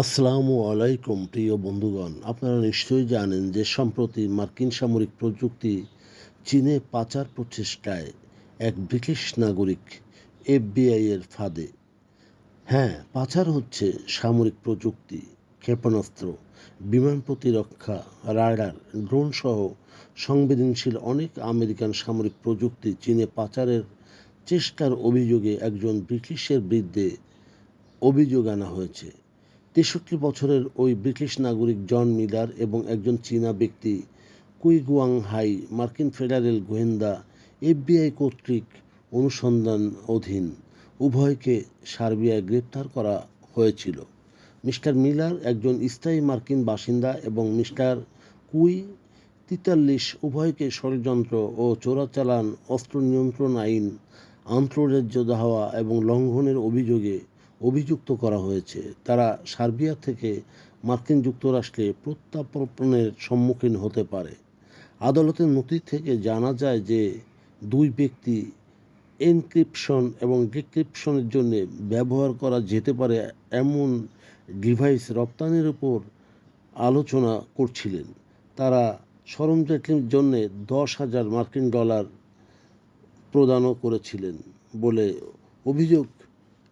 আসসালামু আলাইকুম, প্রিয় বন্ধুগণ। আপনারা নিশ্চয়ই জানেন যে সম্প্রতি মার্কিন সামরিক প্রযুক্তি চীনে পাচার প্রচেষ্টায় এক ব্রিটিশ নাগরিক এফবিআই এর ফাঁদে। হ্যাঁ পাচার হচ্ছে সামরিক প্রযুক্তি, ক্ষেপণাস্ত্র, বিমান প্রতিরক্ষা, রাডার ড্রোন সহ সংবেদনশীল অনেক আমেরিকান সামরিক প্রযুক্তি চীনে পাচারের চেষ্টার অভিযোগে একজন ব্রিটিশের বিরুদ্ধে অভিযোগ আনা হয়েছে। তেষট্টি বছরের ওই ব্রিটিশ নাগরিক জন মিলার এবং একজন চীনা ব্যক্তি কুইগুয়াং হাই মার্কিন ফেডারেল গোয়েন্দা এফবিআই কর্তৃক অনুসন্ধান অধীন উভয়কে সার্বিয়ায় গ্রেপ্তার করা হয়েছিল। মিস্টার মিলার একজন স্থায়ী মার্কিন বাসিন্দা এবং মিস্টার কুই তিতাল্লিশ উভয়কে ষড়যন্ত্র ও চোরাচালান অস্ত্র নিয়ন্ত্রণ আইন আন্তঃরাজ্য ধাওয়া এবং লঙ্ঘনের অভিযোগে অভিযুক্ত করা হয়েছে। তারা সার্বিয়া থেকে মার্কিন যুক্তরাষ্ট্রে প্রত্যার্পণের সম্মুখীন হতে পারে। আদালতের নথি থেকে জানা যায় যে দুই ব্যক্তি এনক্রিপশন এবং ডিক্রিপশনের জন্য ব্যবহার করা যেতে পারে এমন ডিভাইস রপ্তানির উপর আলোচনা করছিলেন। তারা সরঞ্জামের জন্য দশ হাজার মার্কিন ডলার প্রদানও করেছিলেন বলে অভিযোগ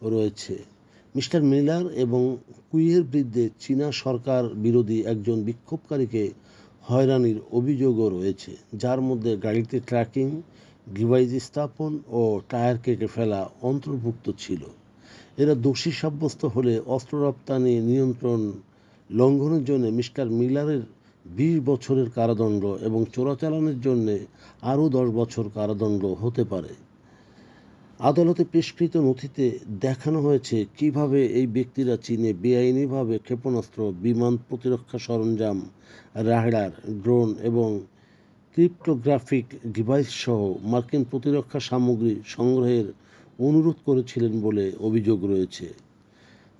রয়েছে। মিস্টার মিলার এবং কুইয়ের বিরুদ্ধে চীনা সরকার বিরোধী একজন বিক্ষোভকারীকে হয়রানির অভিযোগও রয়েছে, যার মধ্যে গাড়িতে ট্র্যাকিং, ডিভাইস স্থাপন ও টায়ার কেটে ফেলা অন্তর্ভুক্ত ছিল। এরা দোষী সাব্যস্ত হলে অস্ত্র রপ্তানি নিয়ন্ত্রণ লঙ্ঘনের জন্য মিস্টার মিলারের বিশ বছরের কারাদণ্ড এবং চোরাচালানের জন্য আরও দশ বছর কারাদণ্ড হতে পারে। আদালতে পেশকৃত নথিতে দেখানো হয়েছে কীভাবে এই ব্যক্তিরা চীনে বেআইনিভাবে ক্ষেপণাস্ত্র, বিমান প্রতিরক্ষা সরঞ্জাম, রাডার, ড্রোন এবং ক্রিপ্টোগ্রাফিক ডিভাইস সহ মার্কিন প্রতিরক্ষা সামগ্রী সংগ্রহের অনুরোধ করেছিলেন বলে অভিযোগ রয়েছে।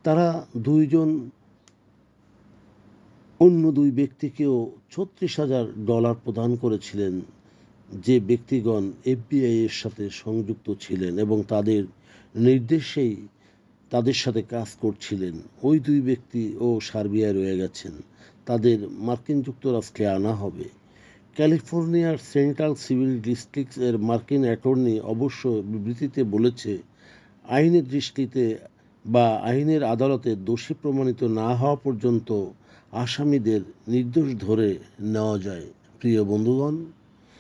তারা দুইজন, অন্য দুই ব্যক্তিকেও ছত্রিশ হাজার ডলার প্রদান করেছিলেন। যে ব্যক্তিগণ এফবিআই এর সাথে সংযুক্ত ছিলেন এবং তাদের নির্দেশেই তাদের সাথে কাজ করছিলেন, ওই দুই ব্যক্তি ও সার্বিয়ায় রয়ে গেছেন। তাদের মার্কিন যুক্তরাষ্ট্রে আনা হবে। ক্যালিফোর্নিয়ার সেন্ট্রাল সিভিল ডিস্ট্রিক্ট এর মার্কিন অ্যাটর্নি অবশ্য বিবৃতিতে বলেছে, আইনের দৃষ্টিতে বা আইনের আদালতে দোষী প্রমাণিত না হওয়া পর্যন্ত আসামিদের নির্দোষ ধরে নেওয়া যায়। প্রিয় বন্ধুগণ